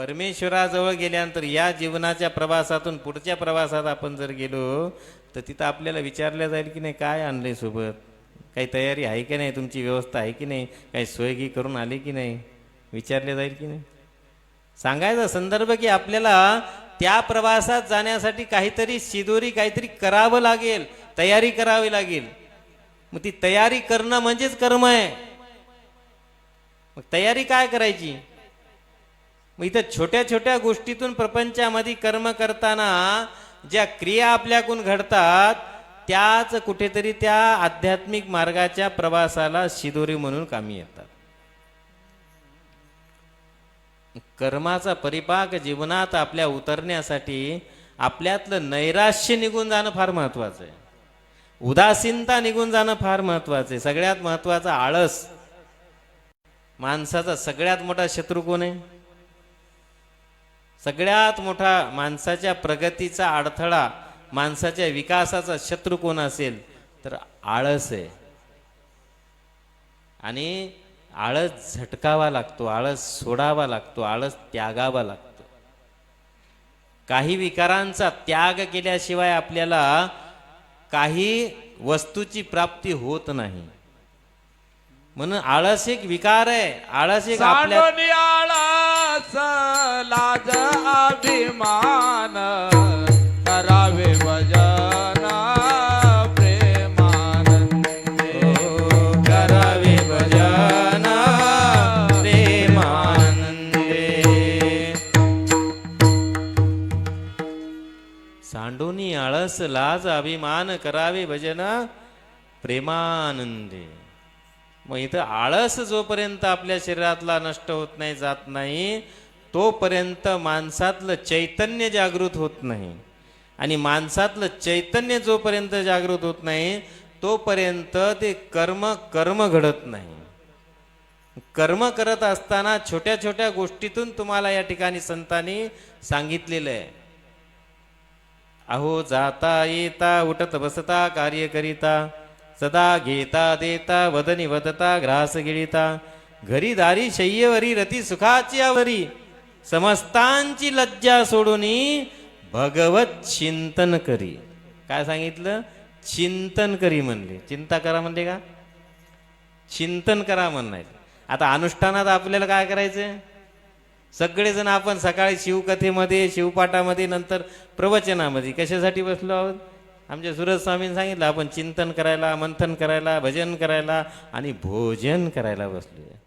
परमेश्वराजवळ गेल्यानंतर या जीवनाच्या प्रवासातून पुढच्या प्रवासात आपण जर गेलो तर तिथं आपल्याला विचारलं जाईल की नाही काय आणलं सोबत? काही तयारी आहे की नाही? तुमची व्यवस्था आहे की नाही? काही सोयगी करून आली की नाही? विचारले जाईल की नाही? सांगायचा संदर्भ की आपल्याला त्या प्रवासात जाण्यासाठी काहीतरी शिदोरी काहीतरी करावं लागेल तयारी करावी लागेल. मग ती तयारी करणं म्हणजेच कर्म आहे. मग तयारी काय करायची? मग इथं छोट्या छोट्या गोष्टीतून प्रपंचामध्ये कर्म करताना ज्या क्रिया आपल्याकडून घडतात त्याच कुठेतरी त्या आध्यात्मिक मार्गाच्या प्रवासाला शिदोरी म्हणून कामी येतात. कर्माचा परिपाक जीवनात आपल्या उतरण्यासाठी आपल्यातलं नैराश्य निघून जाणं फार महत्वाचं आहे. उदासीनता निघून जाणं फार महत्वाचं आहे. सगळ्यात महत्त्वाचा आळस. माणसाचा सगळ्यात मोठा शत्रू कोण आहे? सगळ्यात मोठा माणसाच्या प्रगतीचा अडथळा माणसाच्या विकासाचा शत्रू कोण असेल? तर आळस आहे. आणि आळस झटकावा लागतो आळस सोडावा लागतो आळस त्यागावा लागतो. काही विकारांचा त्याग केल्याशिवाय आपल्याला काही वस्तूची प्राप्ती होत नाही. म्हणून आळस एक विकार आहे. आळस एक आपल्या लाज अभिमान करावे भजन प्रेमानंदे करावे भजन प्रेमानंदे सांडोनी आळस लाज अभिमान करावे भजन प्रेमानंदे. मग इथं आळस जोपर्यंत आपल्या शरीरातला नष्ट होत नाही जात नाही तोपर्यंत माणसातलं चैतन्य जागृत होत नाही. आणि माणसातलं चैतन्य जोपर्यंत जागृत होत नाही तोपर्यंत ते कर्म कर्म घडत नाही. कर्म करत असताना छोट्या छोट्या गोष्टीतून तुम्हाला या ठिकाणी संतांनी सांगितलेलं आहे. अहो जाता येता उठत बसता कार्य करिता सदा घेता देता वदनी वदता ग्रास गिळिता घरी दारी शय्यवरी रती सुखाची आवरी. समस्तांची लज्जा सोडून भगवत चिंतन करी. काय सांगितलं? चिंतन करी म्हणले. चिंता करा म्हणले का? चिंतन करा म्हणायचं आता अनुष्ठानात आपल्याला काय करायचं सगळेजण आपण सकाळी शिवकथेमध्ये शिवपाठामध्ये नंतर प्रवचनामध्ये कशासाठी बसलो आहोत? आमच्या सुरज स्वामींनी सांगितलं आपण चिंतन करायला मंथन करायला भजन करायला आणि भोजन करायला बसलो